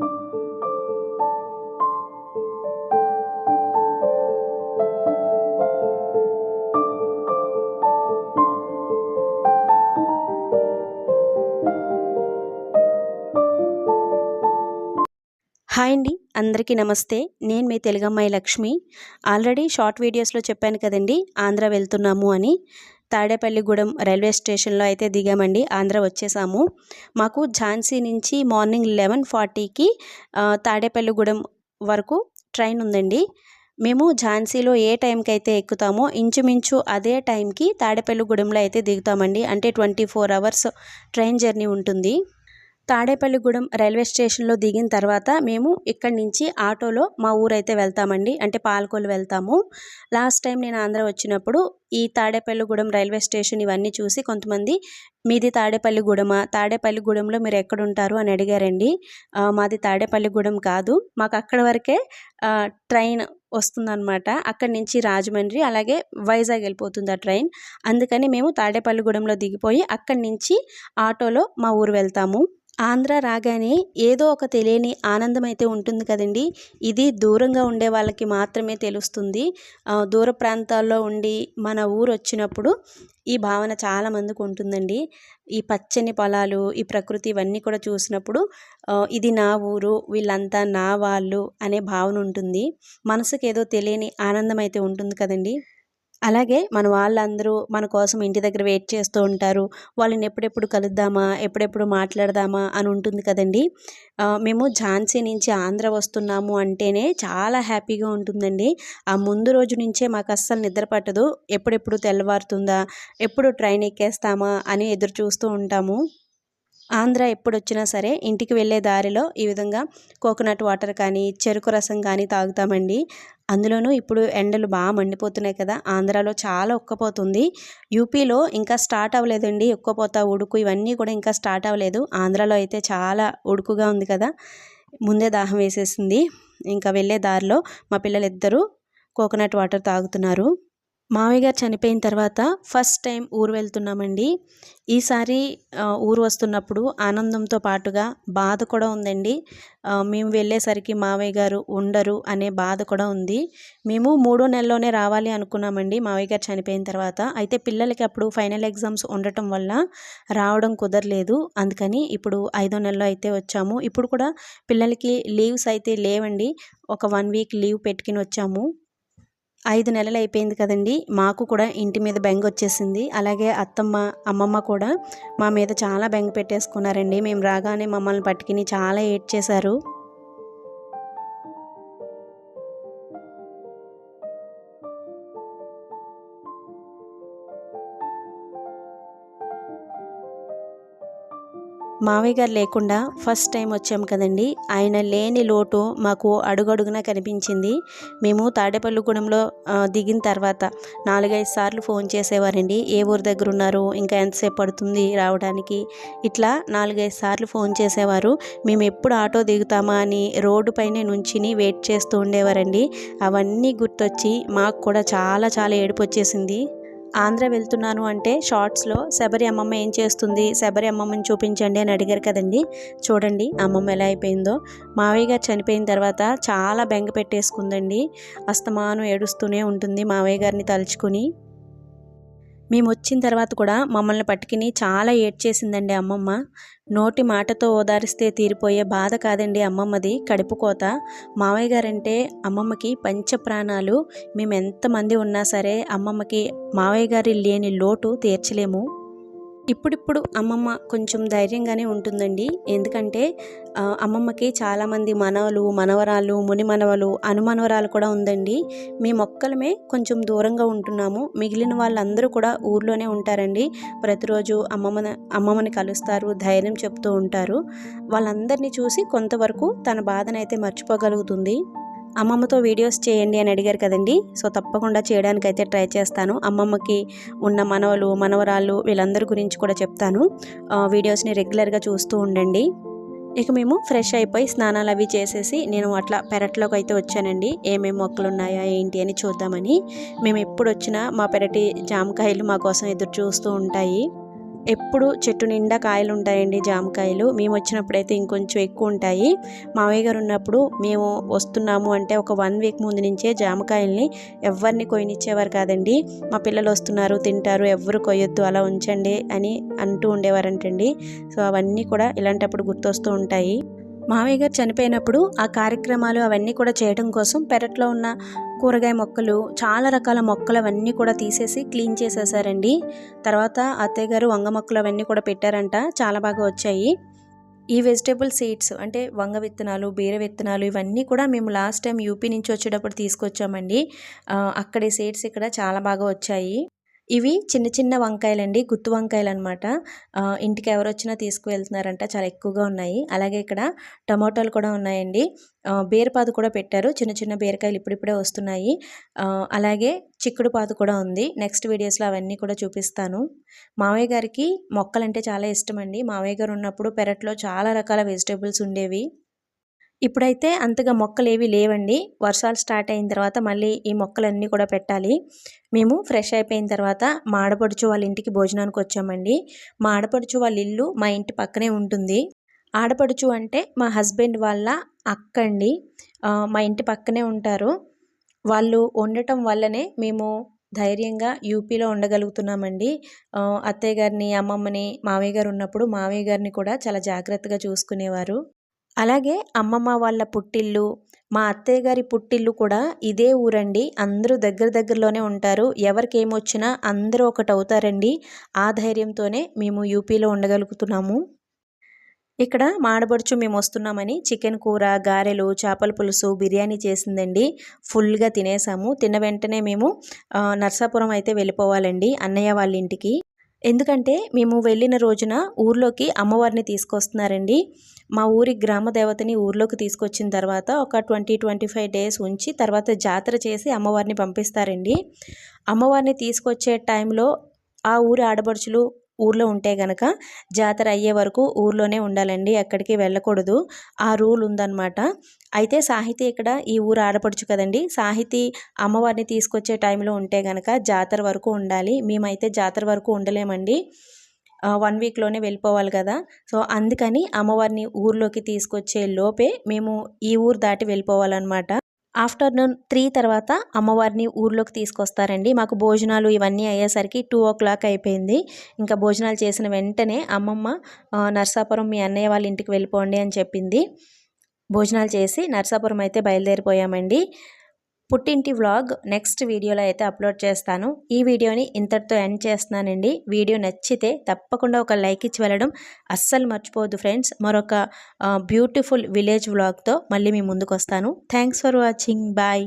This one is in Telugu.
హాయ్ అండి అందరికీ నమస్తే. నేను మీ తెలుగమ్మాయి లక్ష్మి. ఆల్రెడీ షార్ట్ వీడియోస్లో చెప్పాను కదండి ఆంధ్ర వెళ్తున్నాము అని. తాడేపల్లిగూడెం రైల్వే స్టేషన్లో అయితే దిగామండి. ఆంధ్ర వచ్చేసాము. మాకు ఝాన్సీ నుంచి మార్నింగ్ లెవెన్ ఫార్టీకి తాడేపల్లిగూడెం వరకు ట్రైన్ ఉందండి. మేము ఝాన్సీలో ఏ టైంకి అయితే ఎక్కుతామో ఇంచుమించు అదే టైంకి తాడేపల్లిగూడెంలో అయితే దిగుతామండి. అంటే twenty four hours train journey ఉంటుంది. తాడేపల్లిగూడెం రైల్వే స్టేషన్లో దిగిన తర్వాత మేము ఇక్కడి నుంచి ఆటోలో మా ఊరైతే వెళ్తామండి. అంటే పాలకొల్లు వెళ్తాము. లాస్ట్ టైం నేను ఆంధ్ర వచ్చినప్పుడు ఈ తాడేపల్లిగూడెం రైల్వే స్టేషన్ ఇవన్నీ చూసి కొంతమంది మీది తాడేపల్లిగూడెమా? తాడేపల్లిగూడెంలో మీరు ఎక్కడుంటారు? అని అడిగారండి. మాది తాడేపల్లిగూడెం కాదు. మాకు అక్కడ వరకే ట్రైన్ వస్తుందన్నమాట. అక్కడి నుంచి రాజమండ్రి అలాగే వైజాగ్ వెళ్ళిపోతుంది ఆ ట్రైన్. అందుకని మేము తాడేపల్లిగూడెంలో దిగిపోయి అక్కడి నుంచి ఆటోలో మా ఊరు వెళ్తాము. ఆంధ్ర రాగానే ఏదో ఒక తెలియని ఆనందం అయితే ఉంటుంది కదండి. ఇది దూరంగా ఉండే వాళ్ళకి మాత్రమే తెలుస్తుంది. దూర ప్రాంతాల్లో ఉండి మన ఊరు వచ్చినప్పుడు ఈ భావన చాలా మందికి ఉంటుందండి. ఈ పచ్చని పొలాలు ఈ ప్రకృతి ఇవన్నీ కూడా చూసినప్పుడు ఇది నా ఊరు వీళ్ళంతా నా వాళ్ళు అనే భావన ఉంటుంది. మనసుకు ఏదో తెలియని ఆనందం అయితే ఉంటుంది కదండి. అలాగే మన వాళ్ళందరూ మన కోసం ఇంటి దగ్గర వెయిట్ చేస్తూ ఉంటారు. వాళ్ళని ఎప్పుడెప్పుడు కలుద్దామా ఎప్పుడెప్పుడు మాట్లాడదామా అని ఉంటుంది కదండి. మేము ఝాన్సీ నుంచి ఆంధ్ర వస్తున్నాము అంటేనే చాలా హ్యాపీగా ఉంటుందండి. ఆ ముందు రోజు నుంచే మాకు అస్సలు నిద్ర పట్టదు. ఎప్పుడెప్పుడు తెల్లవారుతుందా ఎప్పుడు ట్రైన్ ఎక్కేస్తామా అని ఎదురు చూస్తూ ఉంటాము. ఆంధ్ర ఎప్పుడొచ్చినా సరే ఇంటికి వెళ్ళే దారిలో ఈ విధంగా కోకోనట్ వాటర్ కానీ చెరుకు రసం కానీ తాగుతామండి. అందులోనూ ఇప్పుడు ఎండలు బాగా మండిపోతున్నాయి కదా ఆంధ్రాలో చాలా ఉక్కపోతుంది. యూపీలో ఇంకా స్టార్ట్ అవ్వలేదండి ఉక్కపోత ఉడుకు ఇవన్నీ కూడా ఇంకా స్టార్ట్ అవ్వలేదు. ఆంధ్రాలో అయితే చాలా ఉడుకుగా ఉంది కదా ముందే దాహం వేసేసింది. ఇంకా వెళ్ళే దారిలో మా పిల్లలిద్దరూ కోకోనట్ వాటర్ తాగుతున్నారు. మావయ్య గారు చనిపోయిన తర్వాత ఫస్ట్ టైం ఊరు వెళ్తున్నామండి. ఈసారి ఊరు వస్తున్నప్పుడు ఆనందంతో పాటుగా బాధ కూడా ఉందండి. మేము వెళ్ళేసరికి మావయ్య గారు ఉండరు అనే బాధ కూడా ఉంది. మేము మూడో నెలలోనే రావాలి అనుకున్నామండి మావయ్య గారు చనిపోయిన తర్వాత. అయితే పిల్లలకి అప్పుడు ఫైనల్ ఎగ్జామ్స్ ఉండటం వల్ల రావడం కుదరలేదు. అందుకని ఇప్పుడు ఐదో నెలలో అయితే వచ్చాము. ఇప్పుడు కూడా పిల్లలకి లీవ్స్ అయితే లేవండి. ఒక వన్ వీక్ లీవ్ పెట్టుకుని వచ్చాము. ఐదు నెలలు అయిపోయింది కదండి. మాకు కూడా ఇంటి మీద బెంగ వచ్చేసింది. అలాగే అత్తమ్మ అమ్మమ్మ కూడా మా మీద చాలా బెంగ పెట్టేసుకున్నారండి. మేము రాగానే మమ్మల్ని పట్టుకుని చాలా ఏడ్ చేశారు మావయ్య గారు లేకుండా ఫస్ట్ టైం వచ్చాము కదండి. ఆయన లేని లోటు మాకు అడుగడుగున కనిపించింది. మేము తాడేపల్లిగూడెంలో దిగిన తర్వాత నాలుగైదు సార్లు ఫోన్ చేసేవారండి. ఏ ఊరు దగ్గర ఉన్నారు? ఇంకా ఎంతసేపు పడుతుంది రావడానికి? ఇట్లా నాలుగైదు సార్లు ఫోన్ చేసేవారు. మేము ఎప్పుడు ఆటో దిగుతామా అని రోడ్డు పైనే నుంచిని వెయిట్ చేస్తూ ఉండేవారండి. అవన్నీ గుర్తొచ్చి మాకు కూడా చాలా చాలా ఏడుపు వచ్చేసింది. ఆంధ్ర వెళ్తున్నాను అంటే షార్ట్స్లో శబరి అమ్మమ్మ ఏం చేస్తుంది? శబరి అమ్మమ్మని చూపించండి అని అడిగారు కదండి. చూడండి అమ్మమ్మ ఎలా అయిపోయిందో. మావయ్య గారు చనిపోయిన తర్వాత చాలా బెంగ పెట్టేసుకుందండి. అస్తమానం ఏడుస్తూనే ఉంటుంది మావయ్య గారిని తలుచుకుని. మేము వచ్చిన తర్వాత కూడా మమ్మల్ని పట్టుకుని చాలా ఏడ్చేసిందండి అమ్మమ్మ. నోటి మాటతో ఓదారిస్తే తీరిపోయే బాధ కాదండి అమ్మమ్మది కడుపు కోత. మావయ్య గారంటే అమ్మమ్మకి పంచ ప్రాణాలు. మేము ఎంతమంది ఉన్నా సరే అమ్మమ్మకి మావయ్య గారి లేని లోటు తీర్చలేము. ఇప్పుడిప్పుడు అమ్మమ్మ కొంచెం ధైర్యంగానే ఉంటుందండి. ఎందుకంటే అమ్మమ్మకి చాలామంది మనవలు మనవరాలు ముని మనవలు అనుమనవరాలు కూడా ఉందండి. మేము మొక్కలమే కొంచెం దూరంగా ఉంటున్నాము. మిగిలిన వాళ్ళందరూ కూడా ఊర్లోనే ఉంటారండి. ప్రతిరోజు అమ్మమ్మ అమ్మమ్మని కలుస్తారు ధైర్యం చెప్తూ ఉంటారు. వాళ్ళందరినీ చూసి కొంతవరకు తన బాధనైతే మర్చిపోగలుగుతుంది. అమ్మమ్మతో వీడియోస్ చేయండి అని అడిగారు కదండి. సో తప్పకుండా చేయడానికి అయితే ట్రై చేస్తాను. అమ్మమ్మకి ఉన్న మనవలు మనవరాళ్ళు వీళ్ళందరి గురించి కూడా చెప్తాను. వీడియోస్ని రెగ్యులర్గా చూస్తూ ఉండండి. ఇక మేము ఫ్రెష్ అయిపోయి స్నానాలు అవి చేసేసి నేను అట్లా పెరట్లోకి అయితే వచ్చానండి. ఏమేమి మొక్కలు ఉన్నాయా ఏంటి అని చూద్దామని. మేము ఎప్పుడు వచ్చినా మా పెరటి జామకాయలు మా కోసం ఎదురు చూస్తూ ఉంటాయి. ఎప్పుడు చెట్టు నిండా కాయలు ఉంటాయండి జామకాయలు. మేము వచ్చినప్పుడైతే ఇంకొంచెం ఎక్కువ ఉంటాయి మావయ్య గారు ఉన్నప్పుడు మేము వస్తున్నాము అంటే ఒక వన్ వీక్ ముందు నుంచే జామకాయల్ని ఎవరిని కొయ్యనిచ్చేవారు కాదండి. మా పిల్లలు వస్తున్నారు తింటారు ఎవరు కొయ్యొద్దు అలా ఉంచండి అని అంటూ ఉండేవారంటండి. సో అవన్నీ కూడా ఇలాంటప్పుడు గుర్తొస్తూ ఉంటాయి. మావయ్య గారు చనిపోయినప్పుడు ఆ కార్యక్రమాలు అవన్నీ కూడా చేయడం కోసం పెరట్లో ఉన్న కూరగాయ మొక్కలు చాలా రకాల మొక్కలు అవన్నీ కూడా తీసేసి క్లీన్ చేసేసారండి. తర్వాత అత్తయ్య గారు వంగ మొక్కలు అవన్నీ కూడా పెట్టారంట చాలా బాగా వచ్చాయి. ఈ వెజిటేబుల్ సీడ్స్ అంటే వంగ విత్తనాలు బీర విత్తనాలు ఇవన్నీ కూడా మేము లాస్ట్ టైం యూపీ నుంచి వచ్చేటప్పుడు తీసుకొచ్చామండి. అక్కడి సీడ్స్ ఇక్కడ చాలా బాగా వచ్చాయి. ఇవి చిన్న చిన్న వంకాయలండి గుత్తు వంకాయలు అనమాట ఇంటికి ఎవరు వచ్చినా తీసుకువెళ్తున్నారంట చాలా ఎక్కువగా ఉన్నాయి. అలాగే ఇక్కడ టమాటోలు కూడా ఉన్నాయండి. బీరపాదు కూడా పెట్టారు. చిన్న చిన్న బీరకాయలు ఇప్పుడిప్పుడే వస్తున్నాయి. అలాగే చిక్కుడు పాదు కూడా ఉంది. నెక్స్ట్ వీడియోస్లో అవన్నీ కూడా చూపిస్తాను. మావయ్య గారికి మొక్కలంటే చాలా ఇష్టం అండి మావయ్య గారు ఉన్నప్పుడు పెరట్లో చాలా రకాల వెజిటేబుల్స్ ఉండేవి. ఇప్పుడైతే అంతగా మొక్కలు ఏవి లేవండి. వర్షాలు స్టార్ట్ అయిన తర్వాత మళ్ళీ ఈ మొక్కలన్నీ కూడా పెట్టాలి. మేము ఫ్రెష్ అయిపోయిన తర్వాత మా ఆడపడుచు వాళ్ళ ఇంటికి భోజనానికి వచ్చామండి. మా ఆడపడుచు వాళ్ళ ఇల్లు మా ఇంటి పక్కనే ఉంటుంది. ఆడపడుచు అంటే మా హస్బెండ్ వాళ్ళ అక్క అండి మా ఇంటి పక్కనే ఉంటారు. వాళ్ళు ఉండటం వల్లనే మేము ధైర్యంగా యూపీలో ఉండగలుగుతున్నామండి. అత్తయ్య గారిని అమ్మమ్మని మావయ్య గారు ఉన్నప్పుడు మావయ్య గారిని కూడా చాలా జాగ్రత్తగా చూసుకునేవారు. అలాగే అమ్మమ్మ వాళ్ళ పుట్టిల్లు మా అత్తయ్య గారి పుట్టిల్లు కూడా ఇదే ఊరండి. అందరూ దగ్గర దగ్గరలోనే ఉంటారు. ఎవరికి ఏమొచ్చినా అందరూ ఒకటి అవుతారండి ఆ ధైర్యంతోనే మేము యూపీలో ఉండగలుగుతున్నాము. ఇక్కడ మాడబడుచు మేము వస్తున్నామని చికెన్ కూర గారెలు చేపల పులుసు బిర్యానీ చేసిందండి. ఫుల్గా తినేసాము. తిన్న వెంటనే మేము నర్సాపురం అయితే వెళ్ళిపోవాలండి అన్నయ్య వాళ్ళ ఇంటికి. ఎందుకంటే మేము వెళ్ళిన రోజున ఊర్లోకి అమ్మవారిని తీసుకొస్తున్నారండి. మా ఊరి గ్రామ దేవతని ఊర్లోకి తీసుకొచ్చిన తర్వాత ఒక ట్వంటీ ట్వంటీ ఫైవ్ డేస్ ఉంచి తర్వాత జాతర చేసి అమ్మవారిని పంపిస్తారండి. అమ్మవారిని తీసుకొచ్చే టైంలో ఆ ఊరి ఆడపడుచులు ఊర్లో ఉంటే గనక జాతర అయ్యే వరకు ఊర్లోనే ఉండాలండి ఎక్కడికి వెళ్ళకూడదు. ఆ రూల్ ఉందన్నమాట. అయితే సాహితీ ఇక్కడ ఈ ఊరు ఆడపడుచు కదండి సాహితీ అమ్మవారిని తీసుకొచ్చే టైంలో ఉంటే గనక జాతర వరకు ఉండాలి. మేమైతే జాతర వరకు ఉండలేమండి. వన్ వీక్లోనే వెళ్ళిపోవాలి కదా. సో అందుకని అమ్మవారిని ఊర్లోకి తీసుకొచ్చే లోపే మేము ఈ ఊరు దాటి వెళ్ళిపోవాలన్నమాట. ఆఫ్టర్నూన్ త్రీ తర్వాత అమ్మవారిని ఊర్లోకి తీసుకొస్తారండి. మాకు భోజనాలు ఇవన్నీ అయ్యేసరికి టూ ఓ క్లాక్ అయిపోయింది. ఇంకా భోజనాలు చేసిన వెంటనే అమ్మమ్మ నర్సాపురం మీ అన్నయ్య వాళ్ళ ఇంటికి వెళ్ళిపోండి అని చెప్పింది. భోజనాలు చేసి నర్సాపురం అయితే బయలుదేరిపోయామండి. పుట్టింటి వ్లాగ్ నెక్స్ట్ వీడియోలో అయితే అప్లోడ్ చేస్తాను. ఈ వీడియోని ఇంతటితో ఎండ్ చేస్తున్నానండి. వీడియో నచ్చితే తప్పకుండా ఒక లైక్ ఇచ్చి వెళ్ళడం అస్సలు మర్చిపోవద్దు ఫ్రెండ్స్. మరొక బ్యూటిఫుల్ విలేజ్ వ్లాగ్తో మళ్ళీ మీ ముందుకు వస్తాను థ్యాంక్స్ ఫర్ వాచింగ్. బాయ్.